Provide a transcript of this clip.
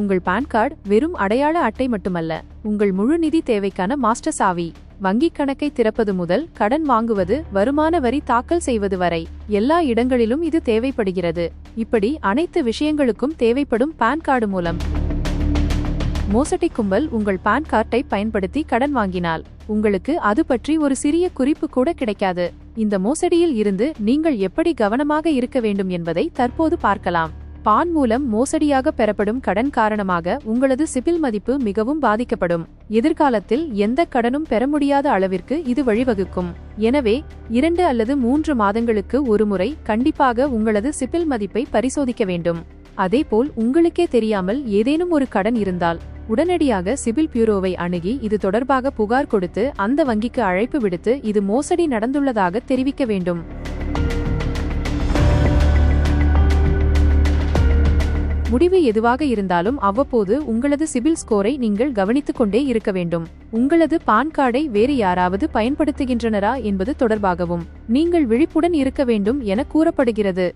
உங்கள் PAN card வெறும் அடையாள அட்டை மட்டுமல்ல உங்கள் முழு நிதி தேவைக்கான மாஸ்டர் சாவி வங்கிக் கணக்கை திறப்பது முதல் கடன் வாங்குவது வருமான வரி தாக்கல் செய்வது வரை எல்லா இடங்களிலும் இது தேவைப்படுகிறது. இப்படி அனைத்து விஷயங்களுக்கும் தேவைப்படும் பான் கார்டு மூலம். மோசடி கும்பல் உங்கள் பான் கார்டை பயன்படுத்தி கடன் வாங்கினால் உங்களுக்கு அது பற்றி ஒரு சிறிய குறிப்பு கூட கிடைக்காது. இந்த மோசடியில் இருந்து நீங்கள் எப்படி கவனமாக இருக்க வேண்டும் என்பதை தற்போது பார்க்கலாம். பான் மூலம் மோசடியாக பெறப்படும் கடன் காரணமாக உங்களது சிபில் மதிப்பு மிகவும் பாதிக்கப்படும். எதிர்காலத்தில் எந்த கடனும் பெற முடியாத அளவிற்கு இது வழிவகுக்கும். எனவே இரண்டு அல்லது மூன்று மாதங்களுக்கு ஒருமுறை கண்டிப்பாக உங்களது சிபில் மதிப்பை பரிசோதிக்க வேண்டும். அதேபோல் உங்களுக்கே தெரியாமல் ஏதேனும் ஒரு கடன் இருந்தால் உடனடியாக சிபில் பியூரோவை அணுகி இது தொடர்பாக புகார் கொடுத்து அந்த வங்கிக்கு அழைப்பு விடுத்து இது மோசடி நடந்துள்ளதாக தெரிவிக்க வேண்டும். முடிவு எதுவாக இருந்தாலும் அவ்வப்போது உங்களது சிபில் ஸ்கோரை நீங்கள் கவனித்துக் கொண்டே இருக்க வேண்டும். உங்களது பான் கார்டை வேறு யாராவது பயன்படுத்துகின்றனரா என்பது தொடர்பாகவும் நீங்கள் விழிப்புடன் இருக்க வேண்டும் என கூறப்படுகிறது.